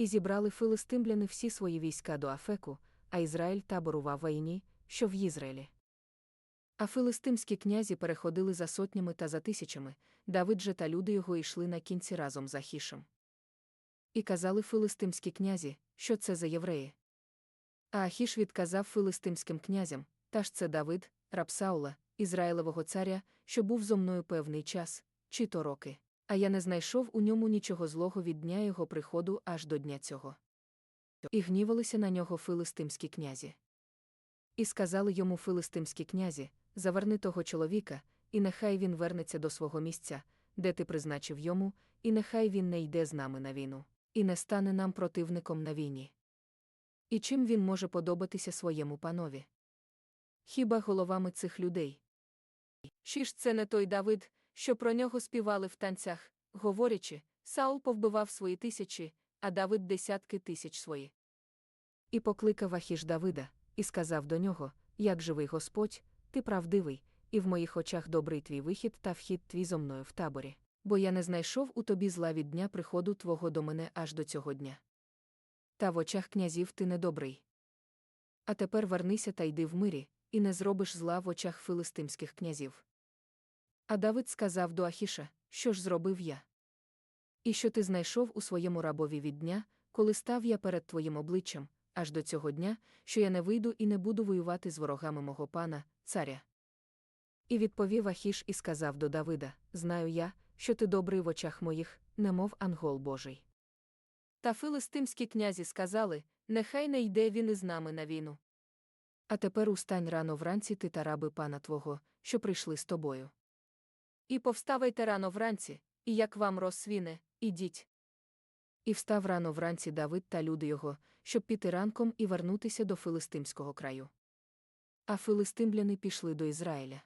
І зібрали филистимляни всі свої війська до Афеку, а Ізраїль таборував в Аїні, що в Єзраїлі. А филистимські князі переходили за сотнями та за тисячами, Давид же та люди його йшли на кінці разом з Ахішем. І казали филистимські князі, що це за євреї. А Ахіш відказав филистимським князям, та ж це Давид, раб Саула, Ізраїлевого царя, що був зо мною певний час, чи то роки, а я не знайшов у ньому нічого злого від дня його приходу аж до дня цього. І гнівалися на нього филистимські князі. І сказали йому филистимські князі заверни того чоловіка, і нехай він вернеться до свого місця, де ти призначив йому, і нехай він не йде з нами на війну, і не стане нам противником на війні. І чим він може подобатися своєму панові? Хіба головами цих людей? Чи ж це не той Давид, що про нього співали в танцях, говорячи, Саул повбивав свої тисячі, а Давид десятки тисяч свої. І покликав Ахіш Давида, і сказав до нього: Як живий Господь, ти правдивий, і в моїх очах добрий твій вихід та вхід твій зо мною в таборі, бо я не знайшов у тобі зла від дня приходу твого до мене аж до цього дня. Та в очах князів ти недобрий. А тепер вернися та йди в мирі, і не зробиш зла в очах филистимських князів. А Давид сказав до Ахіша, що ж зробив я? І що ти знайшов у своєму рабові від дня, коли став я перед твоїм обличчям, аж до цього дня, що я не вийду і не буду воювати з ворогами мого пана, царя. І відповів Ахіш і сказав до Давида: Знаю я, що ти добрий в очах моїх, немов ангол Божий. Та филистимські князі сказали: Нехай не йде він із нами на війну. А тепер устань рано вранці ти та раби пана твого, що прийшли з тобою. І повставайте рано вранці, і як вам розсвіне, ідіть. І встав рано вранці Давид та люди його, щоб піти ранком і вернутися до филистимського краю. А филистимляни пішли до Ізраїля.